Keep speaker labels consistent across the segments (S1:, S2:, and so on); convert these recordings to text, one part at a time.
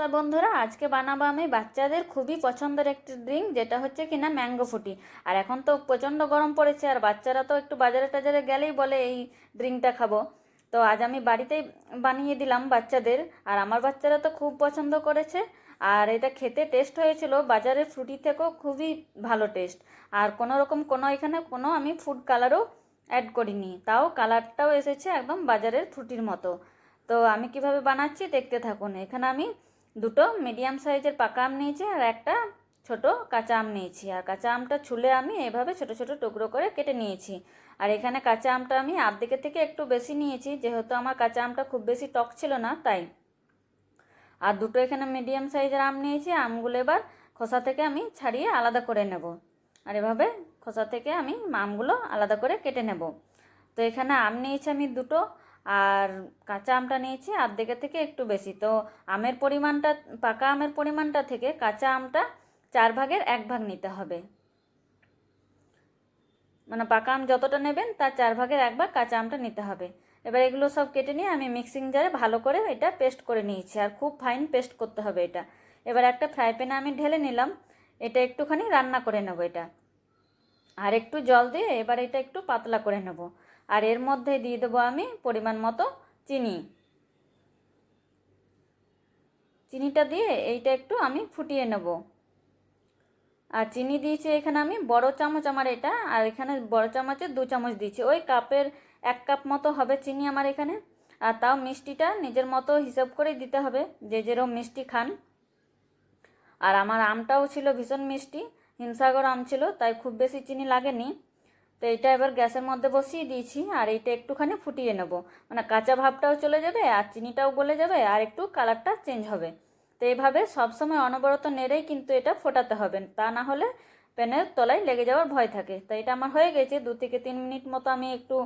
S1: নমস্কার বন্ধুরা, আজকে বানাবো আমি বাচ্চাদের খুবই পছন্দের একটি ড্রিঙ্ক যেটা হচ্ছে কিনা ম্যাঙ্গো ফুটি আর এখন তো প্রচণ্ড গরম পড়েছে, আর বাচ্চারা তো একটু বাজারে টাজারে গেলেই বলে এই ড্রিঙ্কটা খাব। তো আজ আমি বাড়িতেই বানিয়ে দিলাম বাচ্চাদের, আর আমার বাচ্চারা তো খুব পছন্দ করেছে, আর এটা খেতে টেস্ট হয়েছিল, বাজারের ফ্রুটি থেকেও খুবই ভালো টেস্ট আর কোনো রকম কোনো এখানে কোনো আমি ফুড কালারও অ্যাড করিনি, তাও কালারটাও এসেছে একদম বাজারের ফ্রুটির মতো। তো আমি কীভাবে বানাচ্ছি দেখতে থাকুন, এখানে আমি দুটো মিডিয়াম সাইজের পাকা আম নিয়েছি আর একটা ছোট কাঁচা আম নিয়েছি। আর কাঁচা আমটা ছুলে আমি এভাবে ছোট ছোট টুকরো করে কেটে নিয়েছি। আর এখানে কাঁচা আমটা আমি আর্ধেকের থেকে একটু বেশি নিয়েছি, যেহেতু আমার কাঁচা আমটা খুব বেশি টক ছিল না, তাই। আর দুটো এখানে মিডিয়াম সাইজের আম নিয়েছি, আমগুলো এবার খোসা থেকে আমি ছাড়িয়ে আলাদা করে নেব। আর এভাবে খোসা থেকে আমি আমগুলো আলাদা করে কেটে নেব। তো এখানে আম নিয়েছি আমি দুটো আর কাঁচা আমটা নিয়েছি আর্ধেকের থেকে একটু বেশি। তো আমের পরিমাণটা, পাকা আমের পরিমাণটা থেকে কাঁচা আমটা চার ভাগের এক ভাগ নিতে হবে। মানে পাকা আম যতটা নেবেন তার চার ভাগের এক ভাগ কাঁচা আমটা নিতে হবে। এবার এগুলো সব কেটে নিয়ে আমি মিক্সিং জারে ভালো করে এটা পেস্ট করে নিয়েছি আর খুব ফাইন পেস্ট করতে হবে এটা। এবার একটা ফ্রাই প্যানে আমি ঢেলে নিলাম, এটা একটুখানি রান্না করে নেব এটা। আর একটু জল দিয়ে এবার এটা একটু পাতলা করে নেব। আর এর মধ্যে দিয়ে দেবো আমি পরিমাণ মতো চিনি। চিনিটা দিয়ে এইটা একটু আমি ফুটিয়ে নেব। আর চিনি দিয়েছি এখানে আমি বড় চামচ আমার এটা, আর এখানে বড় চামচের দু চামচ দিয়েছি। ওই কাপের এক কাপ মতো হবে চিনি আমার এখানে। আর তাও মিষ্টিটা নিজের মতো হিসাব করেই দিতে হবে যে যেরকম মিষ্টি খান। আর আমার আমটাও ছিল ভীষণ মিষ্টি। হিমসাগর আম ছিল, তাই খুব বেশি চিনি লাগেনি। তো এটা এবার গ্যাসের মধ্যে বসিয়ে দিয়েছি, আর এইটা একটুখানি ফুটিয়ে নেব। মানে কাঁচা ভাবটাও চলে যাবে, আর চিনিটাও গলে যাবে, আর একটু কালারটা চেঞ্জ হবে। তো এইভাবে সবসময় অনবরত নেড়েই কিন্তু এটা ফোটাতে হবে, তা না হলে প্যানের তলায় লেগে যাওয়ার ভয় থাকে। তো এটা আমার হয়ে গেছে, দু থেকে তিন মিনিট মতো আমি একটু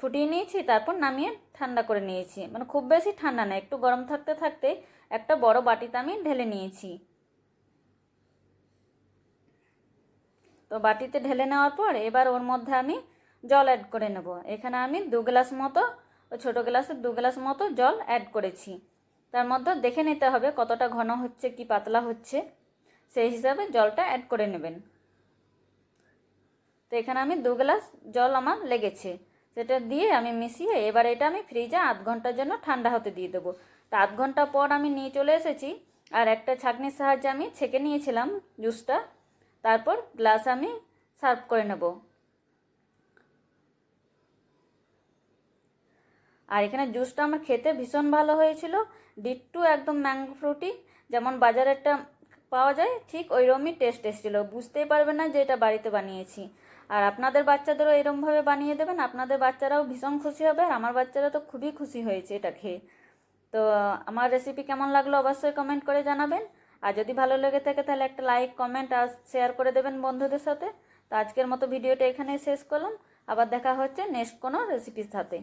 S1: ফুটিয়ে নিয়েছি, তারপর নামিয়ে ঠান্ডা করে নিয়েছি। মানে খুব বেশি ঠান্ডা না, একটু গরম থাকতে থাকতে একটা বড় বাটিতে আমি ঢেলে নিয়েছি। তো বাটিতে ঢেলে নেওয়ার পর এবার ওর মধ্যে আমি জল অ্যাড করে নেব। এখানে আমি দু গ্লাস মতো ছোটো গ্লাসের দু গ্লাস মতো জল অ্যাড করেছি। তার মধ্যে দেখে নিতে হবে কতটা ঘন হচ্ছে, কি পাতলা হচ্ছে। সেই হিসাবে জলটা অ্যাড করে নেবেন। তো এখানে আমি দু গ্লাস জল আমার লেগেছে। সেটা দিয়ে আমি মিশিয়ে এবার এটা আমি ফ্রিজে আধ ঘণ্টার জন্য ঠান্ডা হতে দিয়ে দেবো। তা আধ ঘণ্টা পর আমি নিয়ে চলে এসেছি, আর একটা ছাঁকনির সাহায্যে আমি ছেঁকে নিয়েছিলাম জুসটা। তারপর গ্লাস আমি সার্ভ করে নেব। আর এখানে জুসটা আমার খেতে ভীষণ ভালো হয়েছিল। ডিট্টু একদম ম্যাঙ্গো ফ্রুটি, যেমন বাজারেরটা পাওয়া যায়, ঠিক ওইরকমই টেস্ট এসেছিল। বুঝতেই পারবে না যে এটা বাড়িতে বানিয়েছি। আর আপনাদের বাচ্চাদেরও এরমভাবে বানিয়ে দেবেন, আপনাদের বাচ্চারাও ভীষণ খুশি হবে আর আমার বাচ্চারা তো খুবই খুশি হয়েছে এটা খেয়ে। তো আমার রেসিপি কেমন লাগল অবশ্যই কমেন্ট করে জানাবেন। আর যদি ভালো লেগে থাকে তাহলে একটা লাইক কমেন্ট আর শেয়ার করে দেবেন বন্ধুদের সাথে। তো আজকের মতো ভিডিওটা এখানেই শেষ করলাম। আবার দেখা হচ্ছে নেক্সট কোনো রেসিপির সাথে।